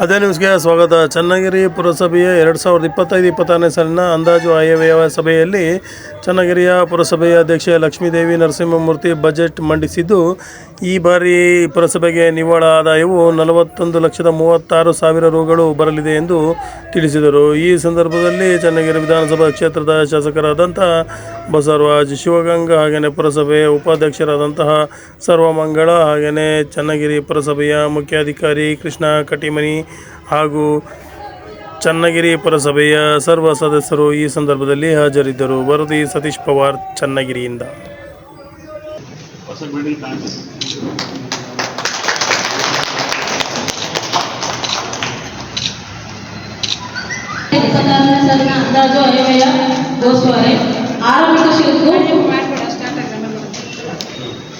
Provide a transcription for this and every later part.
ಅದೇ ನ್ಯೂಸ್ಗೆ ಸ್ವಾಗತ. ಚನ್ನಗಿರಿ ಪುರಸಭೆಯ ಎರಡು ಸಾವಿರದ ಇಪ್ಪತ್ತೈದು ಇಪ್ಪತ್ತಾರನೇ ಸಾಲಿನ ಅಂದಾಜು ಆಯವ್ಯಯ ಸಭೆಯಲ್ಲಿ ಚನ್ನಗಿರಿಯ ಪುರಸಭೆಯ ಅಧ್ಯಕ್ಷೆ ಲಕ್ಷ್ಮೀದೇವಿ ನರಸಿಂಹಮೂರ್ತಿ ಬಜೆಟ್ ಮಂಡಿಸಿದ್ದು ಈ ಬಾರಿ ಪುರಸಭೆಗೆ ನಿವ್ವಳ ಆದಾಯವು ನಲವತ್ತೊಂದು ಲಕ್ಷದ ಮೂವತ್ತಾರು ಸಾವಿರ ರುಗಳು ಬರಲಿದೆ ಎಂದು ತಿಳಿಸಿದರು. ಈ ಸಂದರ್ಭದಲ್ಲಿ ಚನ್ನಗಿರಿ ವಿಧಾನಸಭಾ ಕ್ಷೇತ್ರದ ಶಾಸಕರಾದಂಥ ಬಸವರಾಜ್ ಶಿವಗಂಗಾ ಹಾಗೆಯೇ ಪುರಸಭೆಯ ಉಪಾಧ್ಯಕ್ಷರಾದಂತಹ ಸರ್ವಮಂಗಳ ಹಾಗೆಯೇ ಚನ್ನಗಿರಿ ಪುರಸಭೆಯ ಮುಖ್ಯಾಧಿಕಾರಿ ಕೃಷ್ಣ ಕಟಿಮನಿ ಹಾಗೂ ಚನ್ನಗಿರಿ ಪುರಸಭೆಯ ಸರ್ವ ಸದಸ್ಯರು ಈ ಸಂದರ್ಭದಲ್ಲಿ ಹಾಜರಿದ್ದರು. ವರದಿ ಸತೀಶ್ ಪವಾರ್, ಚನ್ನಗಿರಿಯಿಂದ. ಹೊಸ ಬಿಲ್ಡಿಂಗ್ ಕಾಣ್ತದೆ ಇಪ್ಪತ್ತಾರನೇ ಸಾಲಿನ ಅಂದಾಜು ಅಯವ್ಯಯ ಗೋಸ್ವಾರೆ ಆರಂಭಿಕ ಶುಲ್ಕು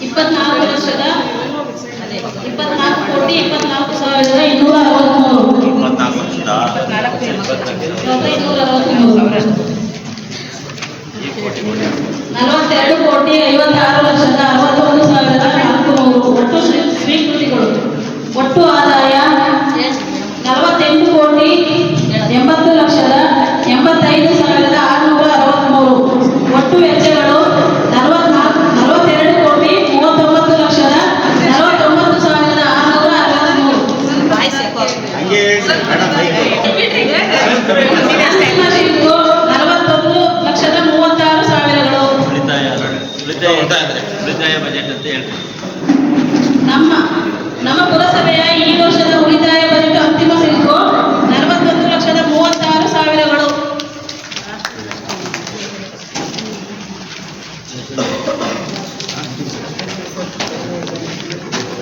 ಇಪ್ಪತ್ನಾಲ್ಕು ಲಕ್ಷದ ಅದೇ, ಇಪ್ಪತ್ನಾಲ್ಕು ಕೋಟಿ ಇಪ್ಪತ್ನಾಲ್ಕು ಸಾವಿರದ ಇನ್ನೂರ ಅರವತ್ತ್ಮೂರು ಇಪ್ಪತ್ನಾಲ್ಕು ಲಕ್ಷದ ಸಾವಿರದ ಇನ್ನೂರ ಅರವತ್ತ್ಮೂರು ನಲವತ್ತೆರಡು ಕೋಟಿ ಐವತ್ತಾರು ಲಕ್ಷದ Bora!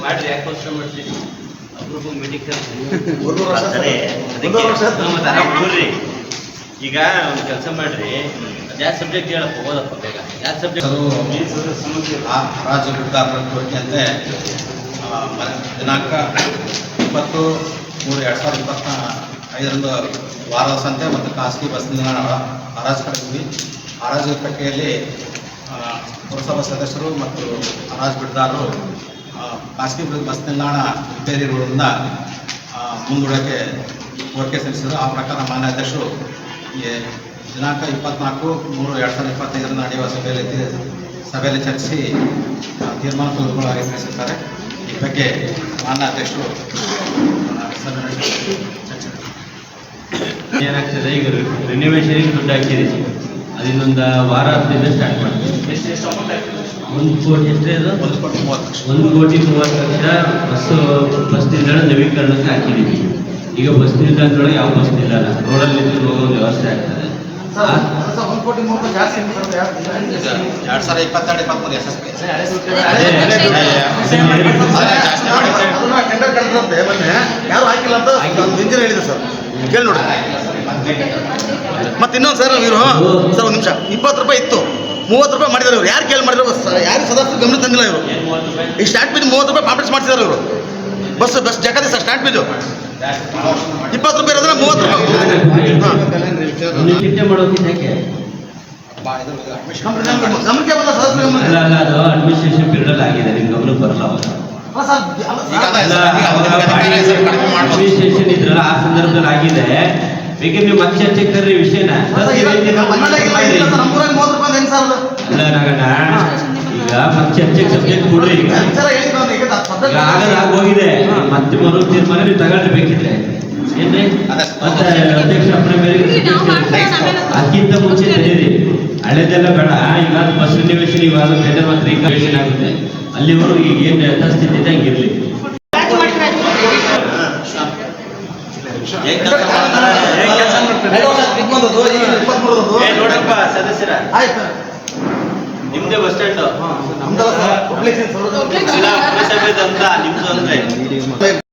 ಮಾಡ್ರಿ ಯಾಕೆ ವರ್ಷ ಮಾಡ್ತೀರಿ? ಅಪರೂಪ ಮೆಡಿಕಲ್ ಈಗ ಒಂದು ಕೆಲಸ ಮಾಡ್ರಿ. ಯಾವ ಸಬ್ಜೆಕ್ಟ್ ಹೇಳಪ್ಪ ಓದಪ್ಪ ಬೇಗ. ಯಾವ ಸಬ್ಜೆಕ್ಟ್ ಕೋರಿಕೆಯಂತೆ ಆ, ಮ- ದಿನಾಂಕ ಇಪ್ಪತ್ತು ಮೂರು ಎರಡು ಸಾವಿರದ ಇಪ್ಪತ್ತ ಐದರಂದು ವಾರದ ಸಂತೆ ಮತ್ತು ಖಾಸಗಿ ಬಸ್ ನಿಲ್ದಾಣ ಹರಾಜು ಕಟ್ಟಿದ್ವಿ ಹರಾಜು ಪ್ರಕ್ರಿಯೆಯಲ್ಲಿ ಪುರಸಭಾ ಸದಸ್ಯರು ಮತ್ತು ಆ, ಖಾಸಗಿ ಬಸ್ ನಿಲ್ದಾಣ ರಿಪೇರಿ ಇರುವುದರಿಂದ ಆ, ಮುಂದೂಡೋಕ್ಕೆ ಕೋರಿಕೆ ಸಲ್ಲಿಸಿದರು. ಆ ಪ್ರಕಾರ ಮಾನ್ಯ ಅಧ್ಯಕ್ಷರು ದಿನಾಂಕ ಇಪ್ಪತ್ನಾಲ್ಕು ಮೂರು ಎರಡು ಸಾವಿರದ ಇಪ್ಪತ್ತೈದರ ನಡೆಯುವ ಸಭೆಯಲ್ಲಿ ಸಭೆಯಲ್ಲಿ ಚರ್ಚಿಸಿ ತೀರ್ಮಾನ ತೆಗೆದುಕೊಳ್ಳುವಾಗಿ ತಿಳಿಸಿದ್ದಾರೆ ಈ ಬಗ್ಗೆ ಮಾನ್ಯ ಅಧ್ಯಕ್ಷರು ಸಭೆ ನಡೆಸಿ. ಏನಾಗ್ತದೆ ಈಗ ರಿನಿವೇಶನ್ ದುಡ್ಡು ಹಾಕಿರಿ ಅದಿನ್ನೊಂದು ವಾರ ಹತ್ತರಿಂದ ಸ್ಟಾರ್ಟ್ ಒಂದು ಕೋಟಿ ಎಷ್ಟೇ ಅದು ಒಂದು ಕೋಟಿ ಮೂವತ್ತು ಲಕ್ಷ ಒಂದು ಕೋಟಿ ಮೂವತ್ತು ಲಕ್ಷ ಬಸ್ಸು ಬಸ್ ನಿಲ್ದಾಣ ನವೀಕರಣಕ್ಕೆ ಹಾಕಿದ್ದೀವಿ ಈಗ ಬಸ್ ನಿಲ್ದಾಣದೊಳಗೆ ಯಾವ ಬಸ್ ನಿಲ್ದಾಣ ರೋಡಲ್ಲಿ ಹೋಗೋ ವ್ಯವಸ್ಥೆ ಆಗ್ತದೆ ಎರಡ್ ಸಾವಿರ ಇಪ್ಪತ್ತೆರಡು ಇಪ್ಪತ್ತ್ಮೂರು ಎಸ್ ಎಸ್ ಪಿ ಯಾರು ಹಾಕಿಲ್ಲ ಅಂತ ಒಂದು ಇಂಜಿನಿಯರ್ ಹೇಳಿದೆ ಸರ್ ಕೇಳಿ ನೋಡಿ ಮತ್ತೆ ಇನ್ನೊಂದು ಸರ್ ಇವರು ಸರ್ ಒಂದು ನಿಮಿಷ ಇಪ್ಪತ್ತು ರೂಪಾಯಿ ಇತ್ತು ಮೂವತ್ತು ರೂಪಾಯಿ ಮಾಡಿದ್ದಾರೆ ಇವರು. ಯಾರು ಕೇಳಿ ಮಾಡಿದ್ರು? ಯಾರು ಸದಸ್ಯರು ಗಮನ ತಂದಿಲ್ಲ ಇವರು. ಈ ಸ್ಟ್ಯಾಂಡ್ ಪೀಜ್ ಮೂವತ್ತು ರೂಪಾಯಿ ಪಾಂಪ್ಲೆಟ್ಸ್ ಮಾಡ್ತಿದ್ದಾರೆ ಇವರು. ಬಸ್ ಬಸ್ ಜಗದಿ ಸರ್ ಸ್ಟ್ಯಾಂಡ್ ಪೀಜು ಇಪ್ಪತ್ತು ರೂಪಾಯಿ ಇರೋದ್ರೆ ಮೂವತ್ತು ರೂಪಾಯಿ. ಗಮನಕ್ಕೆ ಬಂದ ಸದಸ್ಯರು ಅಡ್ಮಿನಿಸ್ಟ್ರೇಷನ್ ಪೀರಿಯಡ್ ಆಗಿದೆ ನಿಮ್ ಗಮನಕ್ಕೆ ಬರಲ್ಲ ಅಡ್ಮಿನಿಸ್ಟ್ರೇಷನ್ ಇದ್ರಲ್ಲ ಆ ಸಂದರ್ಭದಲ್ಲಿ ಆಗಿದೆ. ಬೇಕಿದ್ರೆ ನೀವು ಮತ್ತೆ ಚರ್ಚೆ ಕರ್ರಿ ವಿಷಯನ. ಇಲ್ಲ ನಾಗಣ್ಣ. ಈಗ ಮತ್ತೆ ಚರ್ಚೆಗೆ ಸಬ್ಜೆಕ್ಟ್ ಕೊಡ್ರಿ. ಈಗ ಈಗ ಈಗ ಆಗಲ್ಲ ಆಗೋಗಿದೆ. ಮತ್ತೆ ಮರು ತೀರ್ಮಾನ ನೀವು ತಗೊಂಡ್ರೆ ಬೇಕಿದ್ರೆ ಏನ್ರಿ? ಅದೇ. ಮತ್ತೆ ಅಧ್ಯಕ್ಷ ಅದಕ್ಕಿಂತ ಮುಂಚೆ ತೆರೀರಿ ಹಳೆದೆಲ್ಲ ಬೇಡ. ಈಗ ಬಸ್ ರಿನಿವೇಶನ್ ಇವಾಗ ಟೆಂಡರ್ ಮಾತ್ರ ರಿನಿವೇಶನ್ ಆಗುತ್ತೆ. ಅಲ್ಲಿವರೆಗೂ ಈಗ ಏನು ಯಥಾಸ್ಥಿತಿ ಇದೆ ಹಂಗಿರ್ಲಿ ಈಗ ನೋಡಪ್ಪ ಸದಸ್ಯರ. ಆಯ್ತು. ನಿಮ್ದೇ ಬಸ್ ಸ್ಟ್ಯಾಂಡ್ ಪುರಸಭೆದಂತ ನಿಮ್ದು ಅಂದ್ರೆ?